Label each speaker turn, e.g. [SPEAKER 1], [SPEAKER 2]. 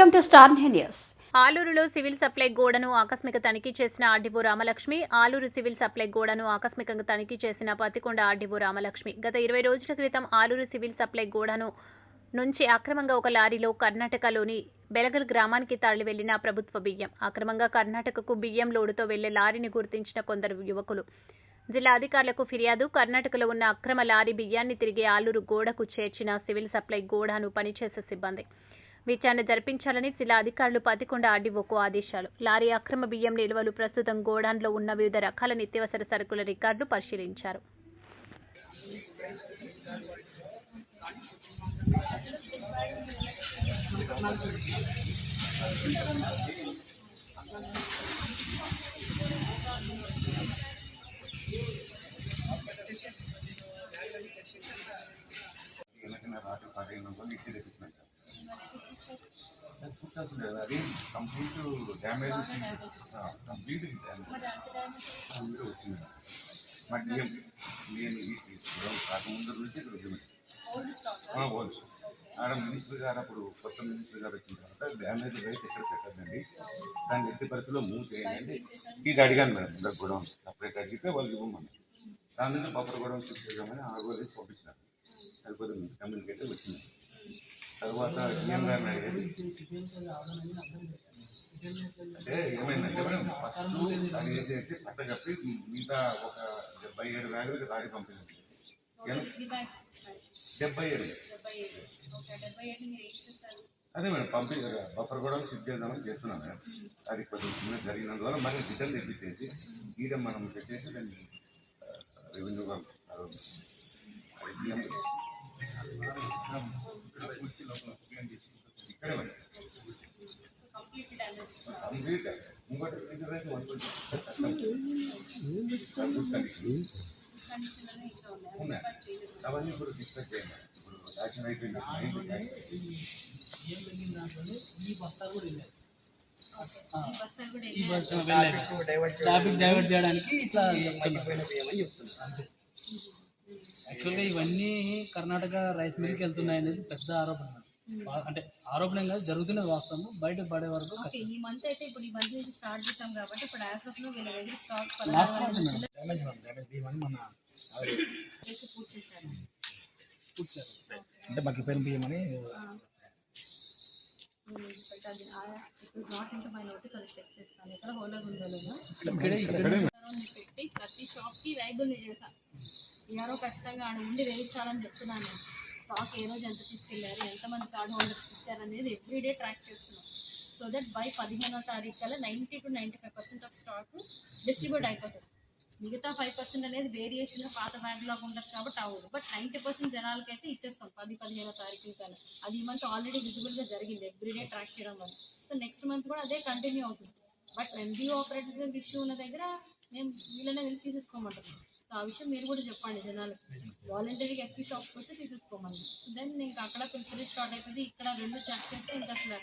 [SPEAKER 1] Welcome to star news.
[SPEAKER 2] ఆలూరులో civil supply గోడను ఆకస్మిక తనిఖీ చేసిన RDO Ramalakshmi Aluru civil supply గోడను ఆకస్మికంగా తనిఖీ చేసిన పతికొండ ఆర్డీఓ రామలక్ష్మి. గత ఇరవై రోజుల క్రితం ఆలూరు సివిల్ సప్లై గోడను నుంచి అక్రమంగా ఒక లారీలో కర్ణాటకలోని బెలగల్ గ్రామానికి తరలి వెళ్ళిన ప్రభుత్వ బియ్యం. అక్రమంగా కర్ణాటకకు బియ్యం లోడుతో వెళ్ళే లారీని గుర్తించిన కొందరు యువకులు. జిల్లా అధికారులకు ఫిర్యాదు కర్ణాటకలో ఉన్న అక్రమ లారీ బియ్యాన్ని తిరిగి ఆలూరు గోడకు చేర్చిన సివిల్ సప్లై గోడను పనిచేసే సిబ్బంది. విచారణ జరిపించాలని జిల్లా అధికారులు పతికొండ ఆర్డీఓకు ఆదేశాలు. లారీ అక్రమ బియ్యం నిల్వలు ప్రస్తుతం గోడాన్లో ఉన్న వివిధ రకాల నిత్యావసర సరుకుల రికార్డులు పరిశీలించారు.
[SPEAKER 3] రాక పదిహేను వందలు అది కంప్లీట్ డ్యామేజ్ కంప్లీట్ డ్యామేజ్. వచ్చింది. మరి నేను నేను ఈ కాకముందు నుంచి ఇక్కడ ఓల్డ్ ఆడ మినిస్టర్ గారు అప్పుడు కొత్త మినిస్టర్ గారు వచ్చిన తర్వాత డ్యామేజ్ రైట్ ఎక్కడ పెట్టద్దండి? దాన్ని ఎట్టి పరిస్థితిలో మూవ్ చేయండి ఇది అడిగాను మేడం అందరు కూడా సపరేట్ అడిగితే వాళ్ళు ఇవ్వమని. దాని నుంచి బొబ్బర షిఫ్ట్ చేద్దామని ఆగో వేసి పంపించినారు. కొద్దిగా మిస్కమ్యూనికేట్ వచ్చింది. తర్వాత సీఎం గారిని అడిగేది. అంటే ఏమైందంటే మేడం ఫస్ట్ అది వేసేసి పట్ట కప్పి మిగతా ఒక డెబ్బై ఏడు బ్యాగులకి రాగి పంపించింది డెబ్బై ఏడు. అదే మేడం పంపి బఫర్ కూడా షిఫ్ట్ చేద్దామని చేస్తున్నాం మేడం. అది కొద్దిగా చిన్న జరిగినందువల్ల మళ్ళీ రిటర్న్ తెప్పించేసి ఈడ మనం పెట్టేసి దాన్ని రెవెన్యూ అవన్నీ ఇప్పుడు డిస్కస్ చేయండి ఇప్పుడు యాక్షన్ అయిపోయింది
[SPEAKER 4] ట్రాఫిక్ డైవర్ట్ చేయడానికి ఇట్లా యాక్చువల్గా ఇవన్నీ కర్ణాటక రైస్ మిల్కి వెళ్తున్నాయి అనేది పెద్ద ఆరోపణ వా- అంటే ఆరోపణ కాదు జరుగుతున్నది వాస్తవం బయట పడే వరకు
[SPEAKER 5] ఓకే ఈ మంత్ అయితే ఇప్పుడు ఈ మంత్ నుంచి స్టార్ట్ చేసాం కాబట్టి ఇప్పుడు యాజ్ ఆఫ్లో వీళ్ళ దగ్గర స్టాక్
[SPEAKER 4] డ్యామేజ్ డ్యామేజ్ బియ్యం మన
[SPEAKER 5] చేసి పూర్తి చేశారు
[SPEAKER 4] అంటే బగ్గిపోయిన బియ్యం అని
[SPEAKER 5] బట్ అది it is not into my notice అది చెక్ చేస్తాను. ఇక్కడ హోలాగా ఉందో లేదో?
[SPEAKER 4] ఇక్కడే ఇక్కడే
[SPEAKER 5] అని పెట్టి ప్రతి షాప్కి రైబుల్ చేశాను. ఎవరో ఖచ్చితంగా ఆడ ఉండి వేయించాలని చెప్తున్నాను నేను. స్టాక్ ఏ రోజు ఎంత తీసుకెళ్ళారు ఎంతమంది కార్డ్ హోల్డర్స్ ఇచ్చారనేది ఎవ్రీడే ట్రాక్ చేస్తున్నాం. సో దట్ బై పదిహేనో తారీఖు కల్లా ninety two ninety five percent of stock distribute అయిపోతుంది. మిగతా ఫైవ్ పర్సెంట్ అనేది వేరియేషన్ పాత బ్యాగ్లాగ్ ఉండదు కాబట్టి అవ్వదు. బట్ నైంటీ పర్సెంట్ జనాలకైతే ఇచ్చేస్తాం పది పదిహేనో తారీఖు కల్లా. అది ఈ మంత్ ఆల్రెడీ విజిబుల్గా జరిగింది ఎవ్రీడే ట్రాక్ చేయడం వల్ల. సో నెక్స్ట్ మంత్ కూడా అదే కంటిన్యూ అవుతుంది. బట్ ఎంబీఓ ఆపరేటర్స్ ఇష్యూ ఉన్న దగ్గర మేము వీళ్ళనే వెళ్ళి తీసేసుకోమంటున్నాం. సో ఆ విషయం మీరు కూడా చెప్పండి జనాలకి వాలంటరీగా ఎఫ్పీ షాప్స్కి వస్తే తీసేసుకోమని. దెన్ ఇంకా అక్కడ ప్రిపరేట్ స్టార్ట్ అవుతుంది. ఇక్కడ రెండు చెక్ చేస్తే ఇంకా అసలు